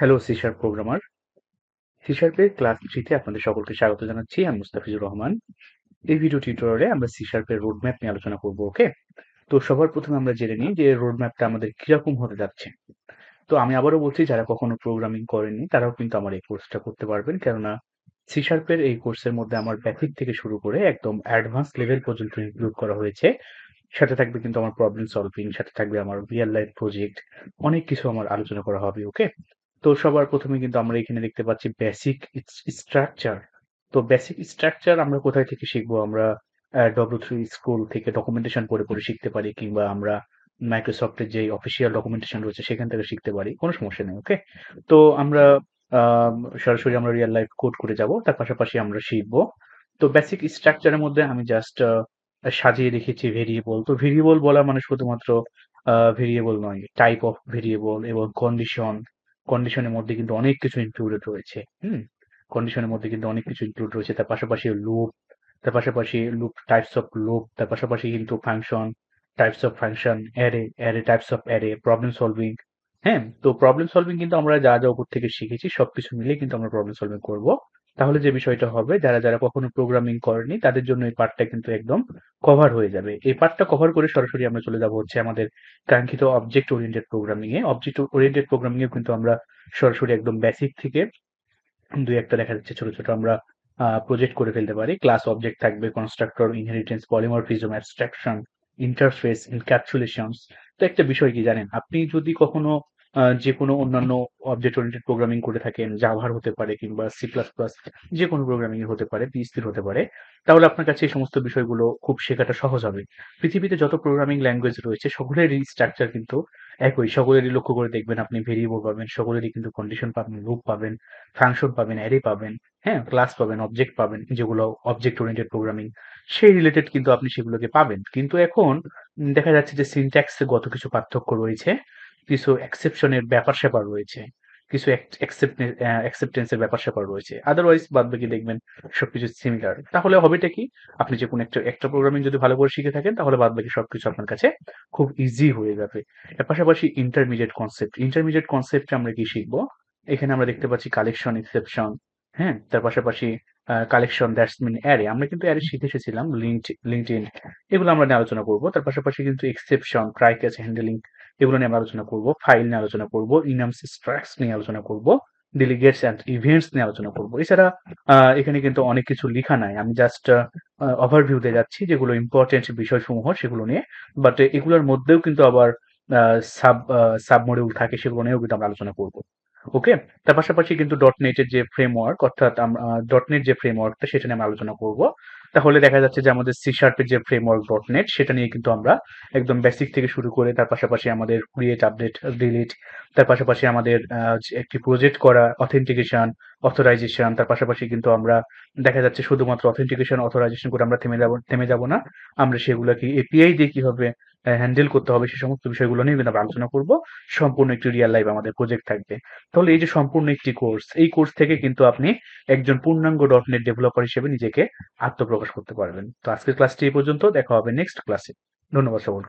Hello C sharp programmer C শার্পের class থ্রিতে আপনাদের সকলকে স্বাগত জানাচ্ছি। আমি মুস্তাফিজুর রহমান। এই ভিডিও টিউটোরিয়ালে আমরা সি শার্পের রোড ম্যাপ নিয়ে আলোচনা করব ওকে তো সবার প্রথমে আমরা জেনে নিই যে রোড ম্যাপটা আমাদের কীরকম হতে যাচ্ছে। তো আমি আবারও বলছি, যারা কখনো প্রোগ্রামিং করেনি তারাও কিন্তু আমার এই কোর্সটা করতে পারবেন। কেননা সি শার্পের এই কোর্সের মধ্যে আমার বেসিক থেকে শুরু করে একদম অ্যাডভান্স লেভেল পর্যন্ত ইনক্লুড করা হয়েছে। সাথে থাকবে কিন্তু আমার প্রবলেম সলভিং সাথে থাকবে আমার রিয়েল লাইফ প্রজেক্ট অনেক কিছু আমার আলোচনা করা হবে ওকে তো সবার প্রথমে কিন্তু আমরা এখানে দেখতে পাচ্ছি বেসিক স্ট্রাকচার তো বেসিক স্ট্রাকচার আমরা কোথায় থেকে শিখব? আমরা ডব্লিউ থ্রি স্কুল থেকে ডকুমেন্টেশন পড়ে পড়ে শিখতে পারি কিংবা আমরা মাইক্রোসফটের যে অফিসিয়াল ডকুমেন্টেশন রয়েছে সেখান থেকে শিখতে পারি, কোনো সমস্যা নেই ওকে তো আমরা সরাসরি আমরা রিয়েল লাইফ কোড করে যাব, তার পাশাপাশি আমরা শিখব। তো বেসিক স্ট্রাকচারের মধ্যে আমি জাস্ট সাজিয়ে রেখেছি ভেরিয়েবল তো ভেরিয়েবল বলা মানে শুধুমাত্র ভেরিয়েবল নয় টাইপ অফ ভেরিয়েবল এবং কন্ডিশন কন্ডিশনের মধ্যে কিন্তু অনেক কিছু ইনক্লুডেড রয়েছে, হুম? কন্ডিশনের মধ্যে কিন্তু অনেক কিছু ইনক্লুড রয়েছে। তার পাশাপাশি লুপ তার পাশাপাশি লুপ টাইপস অফ লুপ তার পাশাপাশি কিন্তু function types of function array array types of array problem solving হ্যাঁ তো প্রবলেম সলভিং কিন্তু আমরা যা যা উপর থেকে শিখেছি, সবকিছু মিলে কিন্তু আমরা প্রবলেম সলভিং করব। তাহলে যে বিষয়টা হবে, যারা যারা কখনো প্রোগ্রামিং করেনি, তাদের জন্য এই পার্টটা কিন্তু একদম কভার হয়ে যাবে। এই পার্টটা কভার করে সরাসরি আমরা চলে যাব হচ্ছে আমাদের কাঙ্ক্ষিত অবজেক্ট ওরিয়েন্টেড প্রোগ্রামিং এ অবজেক্ট ওরিয়েন্টেড প্রোগ্রামিং এ কিন্তু আমরা সরাসরি একদম বেসিক থেকে দুই একটা দেখা যাচ্ছে ছোট ছোট আমরা প্রজেক্ট করে ফেলতে পারি। ক্লাস অবজেক্ট থাকবে constructor inheritance polymorphism abstraction interface encapsulations তো একটা বিষয় কি জানেন? আপনি যদি কখনো যে কোনো অন্যান্য অবজেক্ট ওরিয়েন্টেড প্রোগ্রামিং করে থাকেন জাভার হতে পারে কিংবা সি প্লাস প্লাস যে কোনো প্রোগ্রামিং হতে পারে পিএসপির হতে পারে, তাহলে আপনার কাছে এই সমস্ত বিষয়গুলো খুব শেখাটা সহজ হবে। পৃথিবীতে যত প্রোগ্রামিং ল্যাঙ্গুয়েজ রয়েছে সকলের স্ট্রাকচার কিন্তু একই, সকলেরই লক্ষ্য করে দেখবেন আপনি ভেরিয়েবল পাবেন, সকলেরই কিন্তু কন্ডিশন পাবেন লুপ পাবেন ফাংশন পাবেন অ্যারে পাবেন হ্যাঁ ক্লাস পাবেন অবজেক্ট পাবেন, যেগুলো অবজেক্ট ওরিয়েন্টেড প্রোগ্রামিং সেই রিলেটেড কিন্তু আপনি সেগুলোকে পাবেন। কিন্তু এখন দেখা যাচ্ছে যে সিনট্যাক্সে গত কিছু পার্থক্য রয়েছে, কিছু এক্সেপশনের ব্যাপার স্যাপার রয়েছে। কিছু অ্যাকসেপ্টেন্সের ব্যাপার স্যাপার রয়েছে। আদারওয়াইজ বাদ বাকি দেখবেন সবকিছু সিমিলার তাহলে হবেটা কি? আপনি যে কোনো একটা একটা প্রোগ্রামিং যদি ভালো করে শিখে থাকেন, তাহলে বাদ বাকি সবকিছু আপনার কাছে খুব ইজি হয়ে যাবে। এর পাশাপাশি ইন্টারমিডিয়েট কনসেপ্ট ইন্টারমিডিয়েট কনসেপ্টে আমরা কি শিখব? এখানে আমরা দেখতে পাচ্ছি কালেকশন এক্সেপশন হ্যাঁ? তার পাশাপাশি কালেকশন দ্যাটস মিন অ্যারে আমরা কিন্তু অ্যারে শিখে এসেছিলাম লিঙ্ক লিঙ্কড ইন এগুলো আমরা আলোচনা করব। তার পাশাপাশি কিন্তু এক্সেপশন ট্রাই হ্যান্ডেলিং এগুলো নিয়ে আমরা আলোচনা করব ফাইল নিয়ে আলোচনা করব ইনামস স্ট্রাক্স নিয়ে আলোচনা করব ডেলিগেটস অ্যান্ড ইভেন্টস নিয়ে আলোচনা করব। এছাড়া এখানে কিন্তু অনেক কিছু লেখা নাই। আমি জাস্ট ওভারভিউ দিয়ে যাচ্ছি, যেগুলো ইম্পর্টেন্ট বিষয়সমূহ, সেগুলো নিয়ে। বাট এগুলোর মধ্যেও কিন্তু আবার সাব সাব মডিউল থাকে, সেগুলো নিয়েও কিন্তু আমরা আলোচনা করব। ওকে, তার পাশাপাশি কিন্তু. ডট নেটের যে ফ্রেমওয়ার্ক অর্থাৎ ডট নেট যে ফ্রেমওয়ার্কটা সেটা নিয়ে আলোচনা করব। তাহলে দেখা যাচ্ছে যে আমাদের সি শার্পের যে ফ্রেমওয়ার্ক ডট নেট সেটা নিয়ে কিন্তু আমরা একদম বেসিক থেকে শুরু করে, তার পাশাপাশি আমাদের ক্রিয়েট আপডেট ডিলিট তার পাশাপাশি আমাদের একটি প্রজেক্ট করা অথেন্টিকেশন অথরাইজেশন তার পাশাপাশি কিন্তু আমরা দেখা যাচ্ছে শুধুমাত্র অথেন্টিকেশন অথরাইজেশন করে আমরা থেমে যাব থেমে যাব না। আমরা সেগুলোকে এপিআই দিয়ে কীভাবে হ্যান্ডেল করতে হবে সে সমস্ত বিষয়গুলো নিয়ে কিন্তু আলোচনা করব। সম্পূর্ণ একটি রিয়েল লাইফ আমাদের প্রজেক্ট থাকবে। তাহলে এই যে সম্পূর্ণ একটি কোর্স এই কোর্স থেকে কিন্তু আপনি একজন পূর্ণাঙ্গ. ডট নেট ডেভেলপার হিসেবে নিজেকে আত্মপ্রকাশ করতে পারবেন। তো আজকের ক্লাসটি এই পর্যন্ত, দেখা হবে নেক্সট ক্লাসে ধন্যবাদ সকলকে।